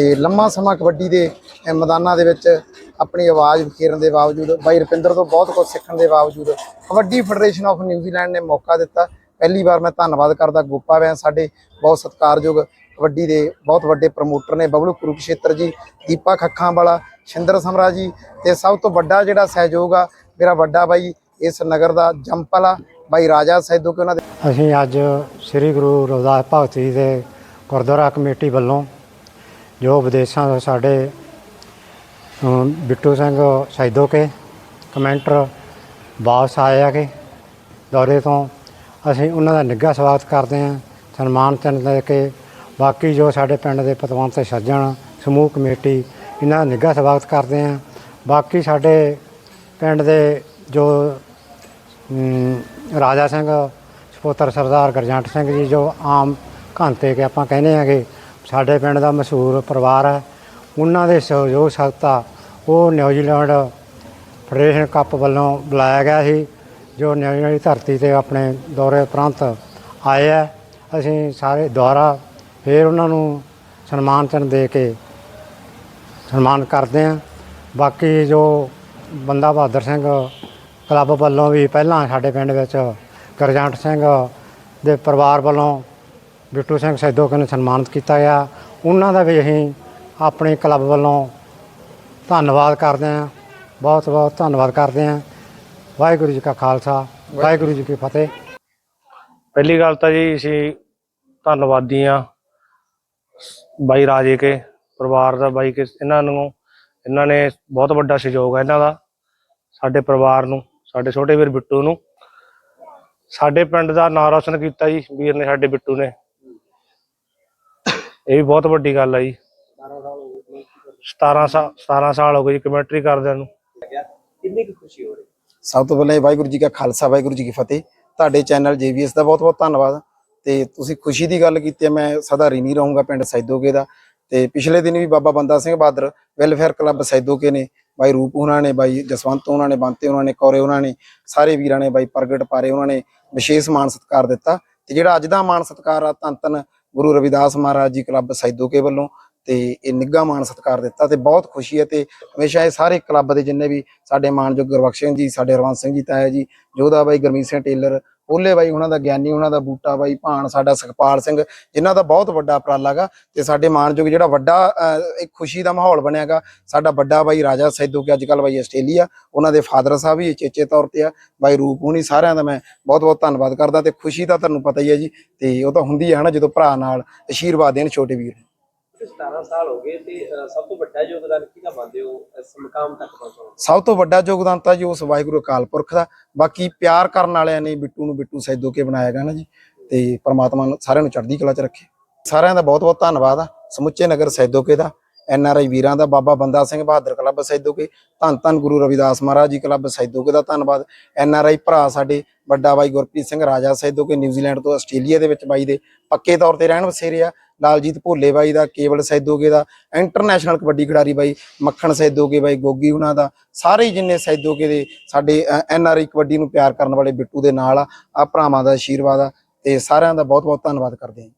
ਤੇ ਲੰਮਾ ਸਮਾਂ ਕਬੱਡੀ ਦੇ ਮੈਦਾਨਾਂ ਦੇ ਵਿੱਚ ਆਪਣੀ ਆਵਾਜ਼ ਵਿਖੇਰਨ ਦੇ ਬਾਵਜੂਦ, ਬਾਈ ਰੁਪਿੰਦਰ ਤੋਂ ਬਹੁਤ ਕੁਝ ਸਿੱਖਣ ਦੇ ਬਾਵਜੂਦ ਕਬੱਡੀ ਫੈਡਰੇਸ਼ਨ ਆਫ ਨਿਊਜ਼ੀਲੈਂਡ ਨੇ ਮੌਕਾ ਦਿੱਤਾ। ਪਹਿਲੀ ਵਾਰ ਮੈਂ ਧੰਨਵਾਦ ਕਰਦਾ ਗੋਪਾ ਵੈਂ ਸਾਡੇ ਬਹੁਤ ਸਤਿਕਾਰਯੋਗ ਕਬੱਡੀ ਦੇ ਬਹੁਤ ਵੱਡੇ ਪ੍ਰਮੋਟਰ ਨੇ, ਬਬਲੂ ਕੁਰੂਕਸ਼ੇਤਰ ਜੀ, ਦੀਪਾ ਖੱਖਾਂ ਵਾਲਾ ਸ਼ਿੰਦਰ ਸਮਰਾ ਜੀ ਤੇ ਸਭ ਤੋਂ ਵੱਡਾ ਜਿਹੜਾ ਸਹਿਯੋਗ ਆ, ਮੇਰਾ ਵੱਡਾ ਬਾਈ ਇਸ ਨਗਰ ਦਾ ਜੰਪਲ ਆ ਬਾਈ ਰਾਜਾ ਸੈਦੋ ਕਿ ਉਹਨਾਂ ਦੇ ਅਸੀਂ ਅੱਜ ਸ੍ਰੀ ਗੁਰੂ ਰਵਿਦਾਸ ਭਗਤ ਜੀ ਦੇ ਗੁਰਦੁਆਰਾ ਕਮੇਟੀ ਵੱਲੋਂ ਜੋ ਵਿਦੇਸ਼ਾਂ ਤੋਂ ਸਾਡੇ ਬਿੱਟੂ ਸਿੰਘ ਸੈਦੋ ਕੇ ਕਮੈਂਟਰ ਵਾਪਸ ਆਏ ਆ ਕੇ ਦੌਰੇ ਤੋਂ। ਅਸੀਂ ਉਹਨਾਂ ਦਾ ਨਿੱਘਾ ਸਵਾਗਤ ਕਰਦੇ ਹਾਂ। ਸਨਮਾਨ ਚਿੰਨ੍ਹ ਦੇ ਕੇ ਬਾਕੀ ਜੋ ਸਾਡੇ ਪਿੰਡ ਦੇ ਪਤਵੰਤ ਸੱਜਣ, ਸਮੂਹ ਕਮੇਟੀ, ਇਹਨਾਂ ਦਾ ਨਿੱਘਾ ਸਵਾਗਤ ਕਰਦੇ ਹਾਂ। ਬਾਕੀ ਸਾਡੇ ਪਿੰਡ ਦੇ ਜੋ ਰਾਜਾ ਸਿੰਘ, ਸਪੋਤਰ ਸਰਦਾਰ ਗਰਜੰਟ ਸਿੰਘ ਜੀ ਜੋ ਆਮ ਘੰਤੇ ਕੇ ਆਪਾਂ ਕਹਿੰਦੇ ਆਗੇ ਸਾਡੇ ਪਿੰਡ ਦਾ ਮਸ਼ਹੂਰ ਪਰਿਵਾਰ ਹੈ। ਉਹਨਾਂ ਦੇ ਸਹਿਯੋਗ ਸਦਕਾ ਉਹ ਨਿਊਜ਼ੀਲੈਂਡ ਫੈਡਰੇਸ਼ਨ ਕੱਪ ਵੱਲੋਂ ਬੁਲਾਇਆ ਗਿਆ ਸੀ, ਜੋ ਨਿਊਜ਼ੀਲੈਂਡ ਦੀ ਧਰਤੀ ਤੇ ਆਪਣੇ ਦੌਰੇ ਉਪਰੰਤ ਆਏ ਆ। ਅਸੀਂ ਸਾਰੇ ਦੁਆਰਾ ਫਿਰ ਉਹਨਾਂ ਨੂੰ ਸਨਮਾਨ ਚਿੰਨ੍ਹ ਦੇ ਕੇ ਸਨਮਾਨ ਕਰਦੇ ਹਾਂ। ਬਾਕੀ ਜੋ ਬੰਦਾ ਬਹਾਦਰ ਸਿੰਘ ਕਲੱਬ ਵੱਲੋਂ ਵੀ ਪਹਿਲਾਂ ਸਾਡੇ ਪਿੰਡ ਵਿੱਚ ਗਰਜੰਟ ਸਿੰਘ ਦੇ ਪਰਿਵਾਰ ਵੱਲੋਂ ਬਿੱਟੂ ਸਿੰਘ ਸੈਦੋਕੇ ਨੂੰ ਸਨਮਾਨਿਤ ਕੀਤਾ ਗਿਆ। ਉਹਨਾਂ ਦਾ ਵੀ ਅਸੀਂ ਆਪਣੇ ਕਲੱਬ ਵੱਲੋਂ ਧੰਨਵਾਦ ਕਰਦੇ ਹਾਂ। ਬਹੁਤ ਬਹੁਤ ਧੰਨਵਾਦ ਕਰਦੇ ਹਾਂ। ਵਾਹਿਗੁਰੂ ਜੀ ਕਾ ਖਾਲਸਾ, ਵਾਹਿਗੁਰੂ ਜੀ ਕੀ ਫਤਿਹ। ਪਹਿਲੀ ਗੱਲ ਤਾਂ ਜੀ ਅਸੀਂ ਧੰਨਵਾਦੀ ਆ ਬਾਈ ਰਾਜੇ ਕੇ ਪਰਿਵਾਰ ਦਾ, ਬਾਈ ਕੇ ਇਹਨਾਂ ਨੂੰ, ਇਹਨਾਂ ਨੇ ਬਹੁਤ ਵੱਡਾ ਸਹਿਯੋਗ ਹੈ ਇਹਨਾਂ ਦਾ, ਸਾਡੇ ਪਰਿਵਾਰ ਨੂੰ, ਸਾਡੇ ਛੋਟੇ ਵੀਰ ਬਿੱਟੂ ਨੂੰ। ਸਾਡੇ ਪਿੰਡ ਦਾ ਨਾਂ ਰੌਸ਼ਨ ਕੀਤਾ ਜੀ, ਵੀਰ ਨੇ ਸਾਡੇ ਬਿੱਟੂ ਨੇ। ਇਹ ਵੀ ਬਹੁਤ ਵੱਡੀ ਗੱਲ ਆ ਜੀ। 17 ਸਾਲ 17 ਸਾਲ ਹੋ ਗਏ ਜੀ ਕਮੈਂਟਰੀ ਕਰਦਿਆਂ ਨੂੰ। ਸਭ ਤੋਂ ਪਹਿਲਾਂ ਇਹ ਵਾਹਿਗੁਰੂ ਜੀ ਕਾ ਖਾਲਸਾ ਵਾਹਿਗੁਰੂ ਜੀ ਕੀ ਫਤਿਹ। ਤੁਹਾਡੇ ਚੈਨਲ ਜੀਵੀਐਸ ਦਾ ਬਹੁਤ ਬਹੁਤ ਧੰਨਵਾਦ। ਤੇ ਤੁਸੀਂ ਖੁਸ਼ੀ ਦੀ ਗੱਲ ਕੀਤੀ ਹੈ ਮੈਂ ਸਦਾ ਰੀਨੀ ਰਹੂੰਗਾ ਪਿੰਡ ਸੈਦੋਗੇ ਦਾ। ਤੇ ਪਿਛਲੇ ਦਿਨ ਵੀ ਬਾਬਾ ਬੰਦਾ ਸਿੰਘ ਬਹਾਦਰ ਵੈਲਫੇਅਰ ਕਲੱਬ ਸੈਦੋਗੇ ਨੇ ਬਾਈ ਰੂਪ ਉਹਨਾਂ ਨੇ ਬਾਈ ਜਸਵੰਤ ਉਹਨਾਂ ਨੇ ਬੰਤੇ ਉਹਨਾਂ ਨੇ ਕੌਰੇ ਉਹਨਾਂ ਨੇ ਸਾਰੇ ਵੀਰਾਂ ਨੇ ਬਾਈ ਪ੍ਰਗਟ ਪਾਰੇ ਉਹਨਾਂ ਨੇ ਵਿਸ਼ੇਸ਼ ਮਾਣ ਸਤਿਕਾਰ ਦਿੱਤਾ। ਤੇ ਜਿਹੜਾ ਅੱਜ ਦਾ ਮਾਣ ਸਤਿਕਾਰ ਆ ਧੰਨ ਧੰਨ ਗੁਰੂ ਰਵਿਦਾਸ ਮਹਾਰਾਜ ਜੀ ਕਲੱਬ ਸੈਦੋਗੇ ਵੱਲੋਂ ਤੇ ਇਹ ਨਿੱਘਾ ਮਾਣ ਸਤਿਕਾਰ ਦਿੱਤਾ ਤੇ ਬਹੁਤ ਖੁਸ਼ੀ ਹੈ ਤੇ ਹਮੇਸ਼ਾ ਇਹ ਸਾਰੇ ਕਲੱਬ ਦੇ ਜਿੰਨੇ ਵੀ ਸਾਡੇ ਮਾਨਯੋਗ ਗੁਰਬਖਸ਼ ਸਿੰਘ ਜੀ, ਸਾਡੇ ਰਵੰਤ ਸਿੰਘ ਜੀ, ਤਾਇਆ ਜੀ, ਜੋਧਾ ਬਾਈ, ਗਰਮੀਤ ਸਿੰਘ ਟੇਲਰ ਓਲੇ ਬਾਈ, ਉਹਨਾਂ ਦਾ ਗਿਆਨੀ, ਉਹਨਾਂ ਦਾ ਬੂਟਾ ਬਾਈ, ਭਾਣ ਸਾਡਾ ਸੁਖਪਾਲ ਸਿੰਘ, ਜਿਨ੍ਹਾਂ ਦਾ ਬਹੁਤ ਵੱਡਾ ਉਪਰਾਲਾ ਗਾ ਤੇ ਸਾਡੇ ਮਾਨਯੋਗ ਜਿਹੜਾ ਵੱਡਾ ਇੱਕ ਖੁਸ਼ੀ ਦਾ ਮਾਹੌਲ ਬਣਿਆਗਾ ਸਾਡਾ ਵੱਡਾ ਬਾਈ ਰਾਜਾ ਸੈਦੂ ਕਿ ਅੱਜ ਕੱਲ ਬਾਈ ਆਸਟ੍ਰੇਲੀਆ, ਉਹਨਾਂ ਦੇ ਫਾਦਰ ਸਾਹਿਬ ਵੀ ਚੇਚੇ ਤੌਰ ਤੇ ਆ, ਬਾਈ ਰੂਪ ਹੁਣੀ ਸਾਰਿਆਂ ਦਾ ਮੈਂ ਬਹੁਤ ਬਹੁਤ ਧੰਨਵਾਦ ਕਰਦਾ ਤੇ ਖੁਸ਼ੀ ਤਾਂ ਤੁਹਾਨੂੰ ਪਤਾ ਹੀ ਹੈ ਜੀ, ਤੇ ਉਹ ਤਾਂ ਹੁੰਦੀ ਹੈ ਨਾ ਜਦੋਂ ਭਰਾ ਨਾਲ ਆਸ਼ੀਰਵਾਦ ਦੇਣ ਛੋਟੇ ਵੀਰ ਨੂੰ। 17 ਸਾਲ ਹੋ ਗਏ ਤੇ ਸਭ ਤੋਂ ਵੱਡਾ ਯੋਗਦਾਨ ਕਿਹਦਾ ਮੰਨਦੇ ਹੋ? ਇਸ ਮਕਾਮ ਤੱਕ ਪਹੁੰਚਣ ਸਭ ਤੋਂ ਵੱਡਾ ਯੋਗਦਾਨ ਤਾਂ ਜੀ ਉਸ ਵਾਹਿਗੁਰੂ ਅਕਾਲ ਪੁਰਖ ਦਾ। ਬਾਕੀ ਪਿਆਰ ਕਰਨ ਵਾਲਿਆਂ ਨੇ ਬਿੱਟੂ ਨੂੰ ਬਿੱਟੂ ਸੈਦੋ ਕੇ ਬਣਾਇਆ ਗਾ ਨਾ ਜੀ, ਤੇ ਪ੍ਰਮਾਤਮਾ ਨੂੰ ਸਾਰਿਆਂ ਨੂੰ ਚੜ੍ਹਦੀ ਕਲਾ 'ਚ ਰੱਖੇ। ਸਾਰਿਆਂ ਦਾ ਬਹੁਤ ਬਹੁਤ ਧੰਨਵਾਦ ਆ। ਸਮੁੱਚੇ ਨਗਰ ਸੈਦੋਕੇ ਦਾ, ਐਨ ਆਰ ਆਈ ਵੀਰਾਂ ਦਾ, ਬਾਬਾ ਬੰਦਾ ਸਿੰਘ ਬਹਾਦਰ ਕਲੱਬ ਸੈਦੋਕੇ ਧੰਨ ਧੰਨ ਗੁਰੂ ਰਵਿਦਾਸ ਮਹਾਰਾਜ ਜੀ ਕਲੱਬ ਸੈਦੋਕੇ ਦਾ ਧੰਨਵਾਦ। ਐਨ ਆਰ ਆਈ ਭਰਾ ਸਾਡੇ ਵੱਡਾ ਬਾਈ ਗੁਰਪ੍ਰੀਤ ਸਿੰਘ ਰਾਜਾ ਸੈਦੋਕੇ ਨਿਊਜ਼ੀਲੈਂਡ ਤੋਂ ਆਸਟ੍ਰੇਲੀਆ ਦੇ ਵਿੱਚ ਬਾਈ ਦੇ। ਪੱਕੇ ਤੌਰ ਤੇ ਰਹਿਣ ਵਸੇਰੇ ਆ। ਲਾਲਜੀਤ ਭੋਲੇ ਬਾਈ ਦਾ, ਕੇਵਲ ਸੈਦੋਗੇ ਦਾ ਇੰਟਰਨੈਸ਼ਨਲ ਕਬੱਡੀ ਖਿਡਾਰੀ ਬਾਈ ਮੱਖਣ ਸੈਦੋਗੇ ਬਾਈ, ਗੋਗੀ ਉਹਨਾਂ ਦਾ, ਸਾਰੇ ਹੀ ਜਿੰਨੇ ਸੈਦੋਗੇ ਦੇ ਸਾਡੇ ਐਨ ਆਰ ਆਈ ਕਬੱਡੀ ਨੂੰ ਪਿਆਰ ਕਰਨ ਵਾਲੇ ਬਿੱਟੂ ਦੇ ਨਾਲ ਆ ਆ ਭਰਾਵਾਂ ਦਾ ਆਸ਼ੀਰਵਾਦ ਆ, ਤੇ ਸਾਰਿਆਂ ਦਾ ਬਹੁਤ ਬਹੁਤ ਧੰਨਵਾਦ ਕਰਦੇ ਹਾਂ।